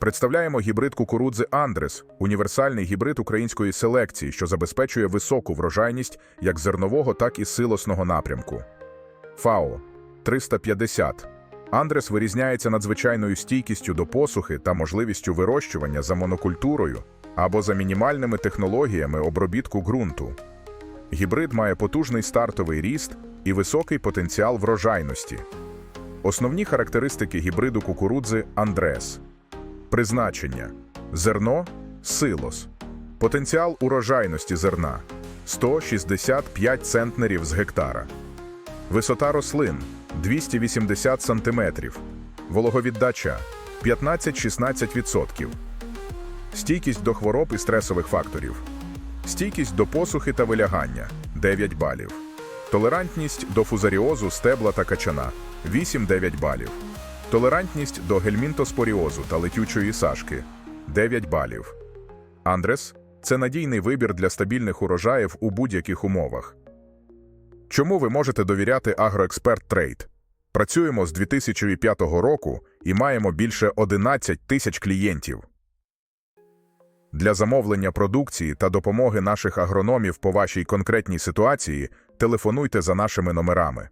Представляємо гібрид кукурудзи Андрес, універсальний гібрид української селекції, що забезпечує високу врожайність як зернового, так і силосного напрямку. ФАО 350. Андрес вирізняється надзвичайною стійкістю до посухи та можливістю вирощування за монокультурою або за мінімальними технологіями обробітку ґрунту. Гібрид має потужний стартовий ріст і високий потенціал врожайності. Основні характеристики гібриду кукурудзи Андрес. Призначення зерно силос. Потенціал урожайності зерна 165 центнерів з гектара. Висота рослин 280 см. Вологовіддача 15-16%. Стійкість до хвороб і стресових факторів. Стійкість до посухи та вилягання 9 балів. Толерантність до фузаріозу стебла та качана 8-9 балів. Толерантність до гельмінтоспоріозу та летючої сашки 9 балів. Андрес це надійний вибір для стабільних урожаїв у будь-яких умовах. Чому ви можете довіряти Агроексперт Трейд? Працюємо з 2005 року і маємо більше 11 тисяч клієнтів. Для замовлення продукції та допомоги наших агрономів по вашій конкретній ситуації телефонуйте за нашими номерами.